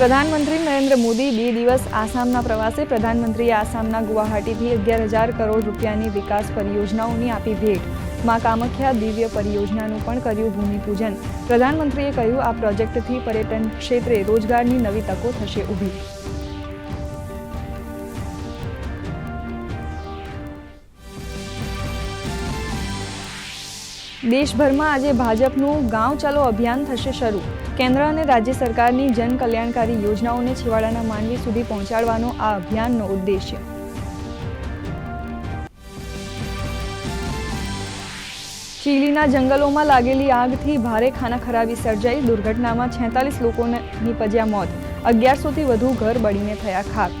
પ્રધાનમંત્રી નરેન્દ્ર મોદી બે દિવસ આસામના પ્રવાસે પ્રધાનમંત્રીએ આસામના ગુવાહાટીથી અગિયાર હજાર કરોડ રૂપિયાની વિકાસ પરિયોજનાઓની આપી ભેટ. મા કામખ્યા દિવ્ય પરિયોજનાનું પણ કર્યું ભૂમિપૂજન. પ્રધાનમંત્રીએ કહ્યું, આ પ્રોજેક્ટથી પર્યટન ક્ષેત્રે રોજગારની નવી તકો થશે ઊભી. દેશભરમાં આજે ભાજપનું ગાંવ ચાલો અભિયાન થશે શરૂ. કેન્દ્ર અને રાજ્ય સરકારની જન કલ્યાણકારી યોજનાઓને છેવાડાના માનવી સુધી પહોંચાડવાનો આ અભિયાનનો ઉદ્દેશ્ય. ચીલીના જંગલોમાં લાગેલી આગથી ભારે ખાના ખરાબી સર્જાઈ. દુર્ઘટનામાં છેતાલીસ લોકોને નીપજ્યા મોત. અગિયારસોથી વધુ ઘર બળીને થયા ખાક.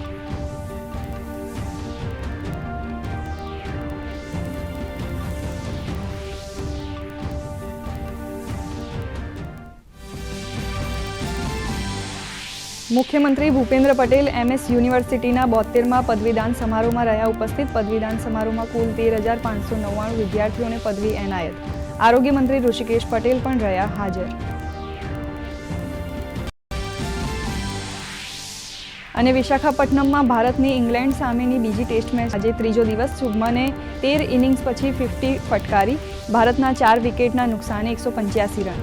મુખ્યમંત્રી ભૂપેન્દ્ર પટેલ એમએસ યુનિવર્સિટીના બોતેરમાં પદવીદાન સમારોહમાં રહ્યા ઉપસ્થિત. પદવીદાન સમારોહમાં કુલ તેર હજાર પાંચસો નવ્વાણું વિદ્યાર્થીઓને પદવી એનાયત. આરોગ્ય મંત્રી ઋષિકેશ પટેલ પણ રહ્યા હાજર. અને વિશાખાપટ્ટનમમાં ભારતની ઇંગ્લેન્ડ સામેની બીજી ટેસ્ટ મેચ આજે ત્રીજો દિવસ શુભમને તેર ઇનિંગ્સ પછી ફિફ્ટી ફટકારી. ભારતના ચાર વિકેટના નુકસાને એકસો પંચ્યાસી રન.